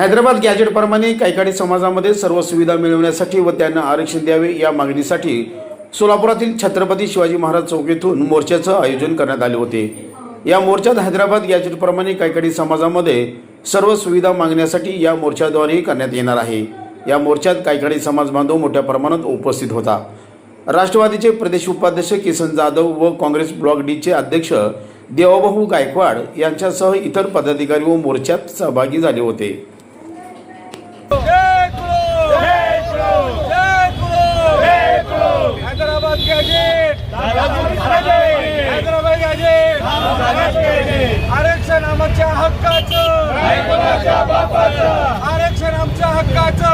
हैदराबाद गॅजेटप्रमाणे कैकाडी समाजामध्ये सर्व सुविधा मिळवण्यासाठी व त्यांना आरक्षण द्यावे या मागणीसाठी सोलापुरातील छत्रपती शिवाजी महाराज चौक येथून मोर्चाचं आयोजन करण्यात आले होते. या मोर्चात हैदराबाद गॅजेटप्रमाणे कैकाडी समाजामध्ये सर्व सुविधा मागण्यासाठी या मोर्चाद्वारे करण्यात येणार आहे. या मोर्चात कायकाडी समाज बांधव मोठ्या प्रमाणात उपस्थित होता. राष्ट्रवादीचे प्रदेश उपाध्यक्ष किसन जाधव व काँग्रेस ब्लॉक डीचे अध्यक्ष देवाभाऊ गायकवाड यांच्यासह इतर पदाधिकारी व मोर्चात सहभागी झाले होते. हैदराबाद गॅजेट हैदराबाद गॅजेट आरक्षण आमच्या हक्काचं आरक्षण आमच्या हक्काचं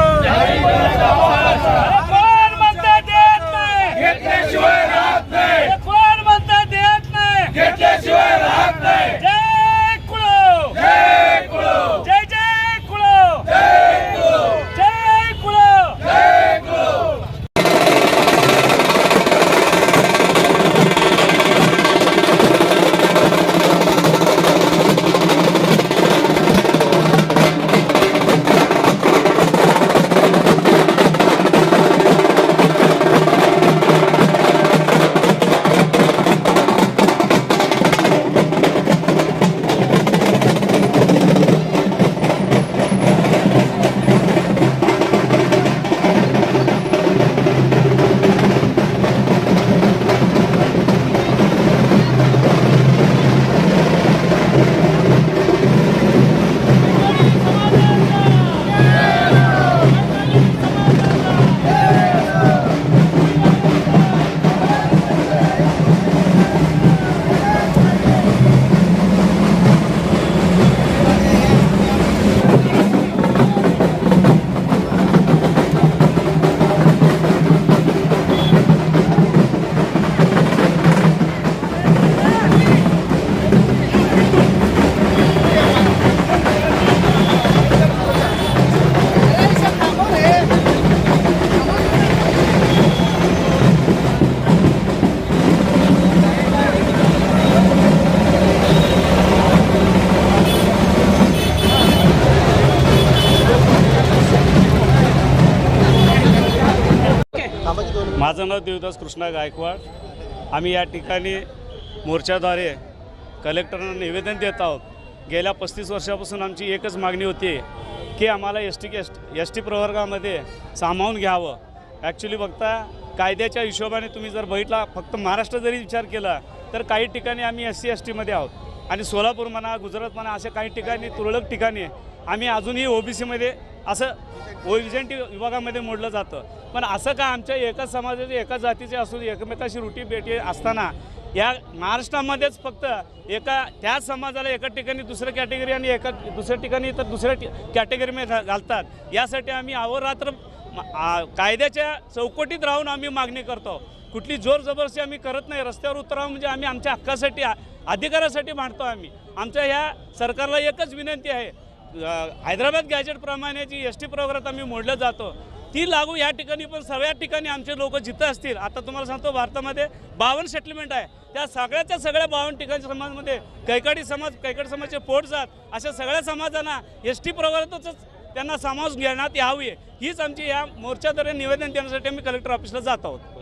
माझं नाव देवदास कृष्णा गायकवाड. आम्ही या ठिकाणी मोर्चाद्वारे कलेक्टरांना निवेदन देत आहोत. गेल्या पस्तीस वर्षापासून आमची एकच मागणी होती की आम्हाला S T S S T प्रवर्गामध्ये सामावून घ्यावं. ॲक्च्युली बघता कायद्याच्या हिशोबाने तुम्ही जर बघितला फक्त महाराष्ट्र जरी विचार केला तर काही ठिकाणी आम्ही एस सी एस टीमध्ये आहोत. आणि सोलापूर म्हणा गुजरात म्हणा अशा काही ठिकाणी तुरळक ठिकाणी आम्ही अजूनही ओ बी सीमध्ये असं ओरिजेंटी विभागामध्ये मोडलं जातं. पण असं का आमच्या एकाच समाजाचे एकाच जातीचे असून एकमेकाशी रुटी बेटी असताना या महाराष्ट्रामध्येच फक्त एका त्याच समाजाला एका ठिकाणी दुसऱ्या कॅटेगरी आणि एका दुसऱ्या ठिकाणी तर दुसऱ्या कॅटेगरीमध्ये घालतात. यासाठी आम्ही अहोरात्र कायद्याच्या चौकटीत राहून आम्ही मागणी करतो. कुठली जोर जबरदस्ती आम्ही करत नाही रस्त्यावर उतरावं म्हणजे आम्ही आमच्या हक्कासाठी अधिकारासाठी मांडतो आम्ही. आमच्या ह्या सरकारला एकच विनंती आहे. हैदराबाद गॅजेटप्रमाणे जी एस टी प्रवर्गात आम्ही मोडलं जातो ती लागू या ठिकाणी पण सगळ्या ठिकाणी आमचे लोक जिथं असतील आता तुम्हाला सांगतो भारतामध्ये बावन्न सेटलमेंट आहे. त्या सगळ्याच्या सगळ्या बावन्न ठिकाणच्या समाजामध्ये कैकाडी समाज कैकाडी समाजाचे पोट जात अशा सगळ्या समाजांना एस टी प्रवर्गातच त्यांना सामावून घेण्यात यावी. हीच आमची या मोर्चाद्वारे निवेदन देण्यासाठी आम्ही कलेक्टर ऑफिसला जात आहोत.